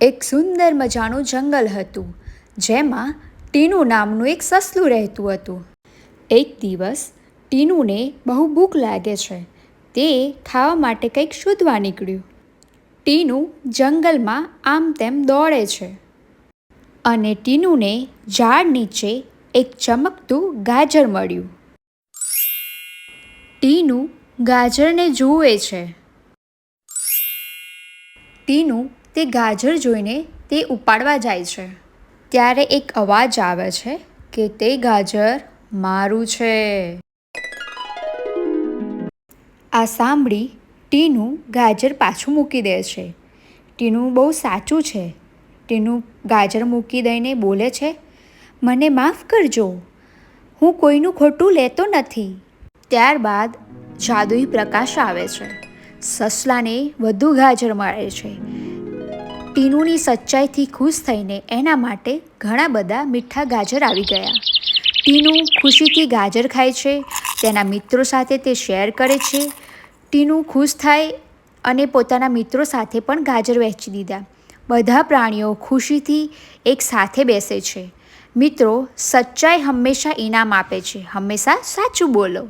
એક સુંદર મજાનું જંગલ હતું, જેમાં ટીનુ નામનું એક સસલું રહેતું હતું. એક દિવસ ટીનુને બહુ ભૂખ લાગે છે, તે ખાવા માટે કંઈક શોધવા નીકળ્યું. ટીનુ જંગલમાં આમ તેમ દોડે છે અને ટીનુને ઝાડ નીચે એક ચમકતું ગાજર મળ્યું. ટીનુ ગાજરને જુએ છે. ટીનુ તે ગાજર જોઈને તે ઉપાડવા જાય છે. ત્યારે એક અવાજ આવે છે કે તે ગાજર મારું છે. આ સાંભળી ટીનુ ગાજર પાછું મૂકી દે છે. ટીનુ બહુ સાચું છે. ટીનુ ગાજર મૂકી દઈને બોલે છે, મને માફ કરજો. હું કોઈનું ખોટું લેતો નથી. ત્યારબાદ જાદુઈ પ્રકાશ આવે છે. સસલાને વધુ ગાજર મળે છે. ટીનુની સચ્ચાઈથી ખુશ થઈને એના માટે ઘણા બધા મીઠા ગાજર આવી ગયા. ટીનુ ખુશીથી ગાજર ખાય છે, તેના મિત્રો સાથે તે શેર કરે છે. ટીનુ ખુશ થાય અને પોતાના મિત્રો સાથે પણ ગાજર વહેંચી દીધા. બધા પ્રાણીઓ ખુશીથી એક સાથે બેસે છે. મિત્રો, સચ્ચાઈ હંમેશા ઇનામ આપે છે. હંમેશા સાચું બોલો.